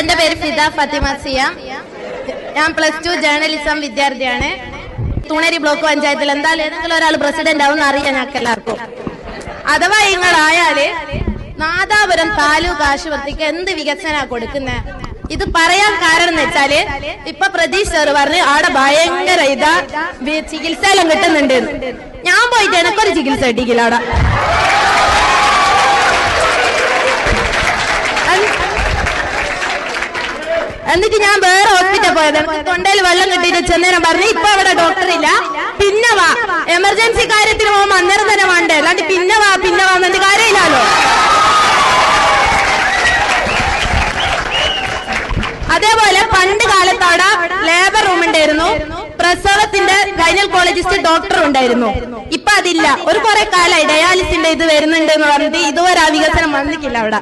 എന്റെ പേര് ഫിദ ഫത്തിമ സിയ. ഞാൻ പ്ലസ് ടു ജേർണലിസം വിദ്യാർത്ഥിയാണ്. തൂണേരി ബ്ലോക്ക് പഞ്ചായത്തിൽ എന്തായാലും ഏതെങ്കിലും ഒരാൾ പ്രസിഡന്റ് ആവും അറിയാം ഞങ്ങൾക്ക് എല്ലാവർക്കും. അഥവാ നിങ്ങളായാൽ നാദാപുരം താലൂക്ക് ആശുപത്രിക്ക് എന്ത് വികസന കൊടുക്കുന്നത് ഇത് പറയാൻ കാരണം എന്ന് വെച്ചാൽ ഇപ്പൊ പ്രതീഷ് സാർ പറഞ്ഞ് അവിടെ ഭയങ്കര ഇതാ ചികിത്സയെല്ലാം കിട്ടുന്നുണ്ട് ഞാൻ പോയിട്ട് എനിക്കൊരു ചികിത്സ കിട്ടിക്കില്ല അവിടെ എന്നിട്ട് ഞാൻ വേറെ ഹോസ്പിറ്റൽ പോയത്. തൊണ്ടയിൽ വെള്ളം കിട്ടിയിട്ട് ചെന്നേരം പറഞ്ഞു ഇപ്പൊ അവിടെ ഡോക്ടർ ഇല്ല. പിന്നെ വാ. എമർജൻസി കാര്യത്തിന് പോകുമ്പോ അന്നേരം തന്നെ വേണ്ടേ. അല്ലാണ്ട് പിന്നെ വാ പിന്നെ വാ എന്നിട്ട് കാര്യമില്ലല്ലോ. അതേപോലെ പണ്ട് കാലത്താണ് ലേബർ റൂം ഉണ്ടായിരുന്നു. പ്രസവത്തിന്റെ ഗൈനൽ ഗൈനക്കോളജിസ്റ്റ് ഡോക്ടർ ഉണ്ടായിരുന്നു. ഇപ്പൊ അതില്ല. ഒരു കുറെ കാലമായി ഡയാലിസിന്റെ ഇത് വരുന്നുണ്ട് എന്ന് പറഞ്ഞിട്ട് ഇതുവരെ ആ വികസനം വന്നിട്ടില്ല അവിടെ.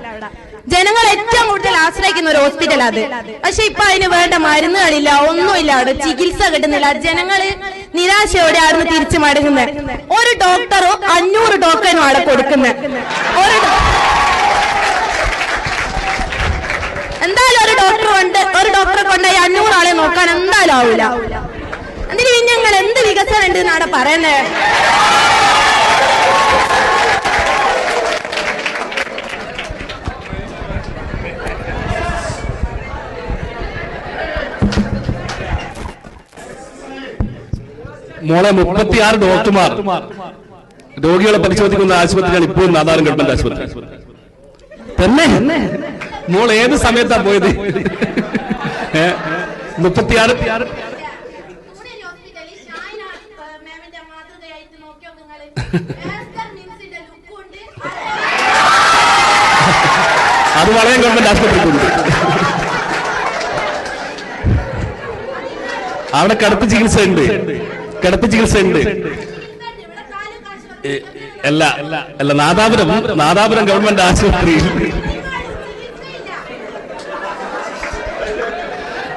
ജനങ്ങൾ ഏറ്റവും കൂടുതൽ ആശ്രയിക്കുന്ന ഒരു ഹോസ്പിറ്റൽ അത്. പക്ഷെ ഇപ്പൊ അതിന് വേണ്ട മരുന്നുകളില്ല ഒന്നുമില്ല അവിടെ ചികിത്സ കിട്ടുന്നില്ല. ജനങ്ങൾ നിരാശയോടെ ആണ് തിരിച്ചു മടങ്ങുന്നത് ഒരു ഡോക്ടറോ അഞ്ഞൂറ് ടോക്കനും അവിടെ കൊടുക്കുന്നത് എന്തായാലും ഒരു ഡോക്ടർ കൊണ്ട് ഒരു ഡോക്ടറെ കൊണ്ടുപോയി അഞ്ഞൂറ് ആളെ നോക്കാൻ എന്തായാലും ആവില്ല പിന്നെ ഞങ്ങൾ എന്ത് വികസനം ഉണ്ട് എന്നാണ് പറയുന്നത് മോളെ മുപ്പത്തിയാറ് ഡോക്ടർമാർ. രോഗികളെ പരിശോധിക്കുന്ന ആശുപത്രിയാണ് ഇപ്പോഴും നാദാരം ഗവൺമെന്റ് ആശുപത്രി. തന്നെ? മോൾ ഏത് സമയത്താ പോയത്? മുപ്പത്തിയാറ്? അത് വളയം ഗവൺമെന്റ് ആശുപത്രിക്കുണ്ട്. അവിടെ കടുത്ത ചികിത്സ ഉണ്ട് കിടപ്പ് ചികിത്സ ഉണ്ട് അല്ല അല്ല. നാദാപുരം. നാദാപുരം. ഗവൺമെന്റ് ആശുപത്രി.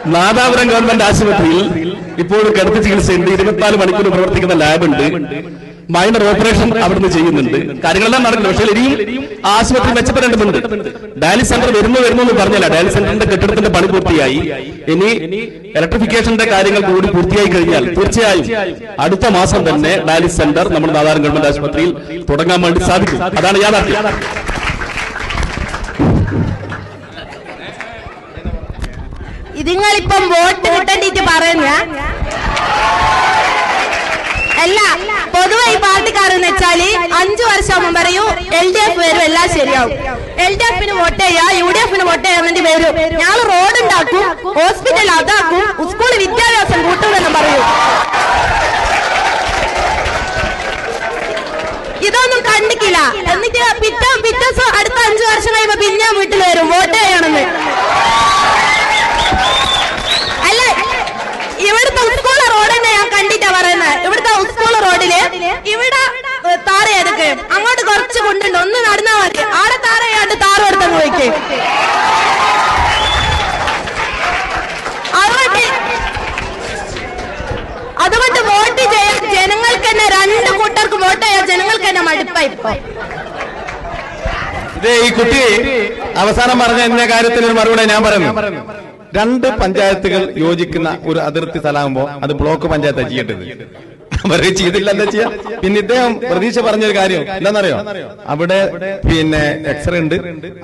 നാദാപുരം ഗവൺമെന്റ് ആശുപത്രിയിൽ ഇപ്പോഴും കിടപ്പ് ചികിത്സയുണ്ട്. ഇരുപത്തിനാല് മണിക്കൂർ പ്രവർത്തിക്കുന്ന ലാബുണ്ട്. മൈനർ ഓപ്പറേഷൻ അവിടുന്ന് ചെയ്യുന്നുണ്ട്. കാര്യങ്ങളെല്ലാം നടക്കുന്നു പക്ഷേ ഇനിയും ആശുപത്രി മെച്ചപ്പെടേണ്ടതുണ്ട്. ഡയാലിസ് സെന്റർ വരുന്നു വരുന്നു എന്ന് പറഞ്ഞല്ല. ഡയാലിസ് സെന്ററിന്റെ കെട്ടിടത്തിന്റെ പണി പൂർത്തിയായി. ഇനി ഇലക്ട്രിഫിക്കേഷന്റെ കാര്യങ്ങൾ കൂടി പൂർത്തിയായി കഴിഞ്ഞാൽ തീർച്ചയായും അടുത്ത മാസം തന്നെ ഡയാലിസ് സെന്റർ നമ്മുടെ നാദാരം ഗവൺമെന്റ് ആശുപത്രിയിൽ തുടങ്ങാൻ വേണ്ടി സാധിക്കും. അതാണ് യാഥാർത്ഥ്യം. ഇതിങ്ങളിപ്പം വോട്ട് കിട്ടേണ്ടിട്ട് പറയുന്ന അല്ല പൊതുവെ ഈ പാർട്ടിക്കാരെന്ന് വെച്ചാൽ അഞ്ചു വർഷം പറയൂ എൽ ഡി എഫ് വരും എല്ലാം ശരിയാവും. എൽ ഡി എഫിന് വോട്ട് ചെയ്യാ യു ഡി എഫിന് വോട്ട് ചെയ്യാൻ വേണ്ടി വരും. ഞാൻ റോഡ് ഉണ്ടാക്കും ഹോസ്പിറ്റൽ അതാക്കും സ്കൂൾ വിദ്യാഭ്യാസം കൂട്ടുമെന്ന് പറയൂ. ഇതൊന്നും കണ്ടിക്കില്ല എന്നിട്ട് പിറ്റേ പിറ്റേ അടുത്ത അഞ്ചു വർഷം കഴിയുമ്പോ പിന്നെ വീട്ടിൽ വരും വോട്ട് ചെയ്യണമെന്ന്. പോയിക്ക് അതുകൊണ്ട് വോട്ട് ചെയ്യാൻ ജനങ്ങൾക്ക് തന്നെ രണ്ട് കൂട്ടർക്ക് വോട്ട് ചെയ്യാൻ ജനങ്ങൾക്ക് തന്നെ മടുപ്പായി ഇപ്പൊ. ഈ കുട്ടി അവസാനം പറഞ്ഞ എന്ന കാര്യത്തിൽ ഒരു മറുപടി ഞാൻ പറഞ്ഞു രണ്ട് പഞ്ചായത്തുകൾ യോജിക്കുന്ന ഒരു അതിർത്തി സ്ഥലമാകുമ്പോ അത് ബ്ലോക്ക് പഞ്ചായത്ത് ചെയ്യേണ്ടത്. അവർ ചെയ്തില്ല എന്താ ചെയ്യാ പിന്നെ ഇദ്ദേഹം പ്രതീക്ഷ പറഞ്ഞൊരു കാര്യം. എന്താണെന്നറിയോ? അവിടെ പിന്നെ എക്സ്റേ ഉണ്ട്.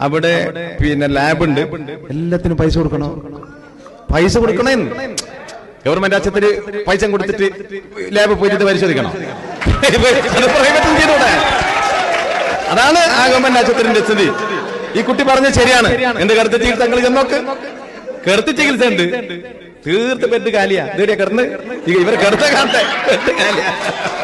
അവിടെ പിന്നെ ലാബ് ഉണ്ട്. എല്ലാത്തിനും പൈസ കൊടുക്കണോ? പൈസ കൊടുക്കണേ ഗവൺമെന്റ് ആശുപത്രി പൈസ കൊടുത്തിട്ട് ലാബ് പോയിട്ട് പരിശോധിക്കണം? അതാണ് ആ ഗവൺമെന്റ് ആശുപത്രിന്റെ സ്ഥിതി. ഈ കുട്ടി പറഞ്ഞത് ശരിയാണ്. എന്റെ കടുത്ത് ചികിത്സ ചെന്നോക്ക്? കറുത്ത ചികിത്സ ഉണ്ട്. തീർത്ത് ബെഡ് കാലിയാ. കിടന്ന്? ഇവരെ കിടത്ത കാലിയാ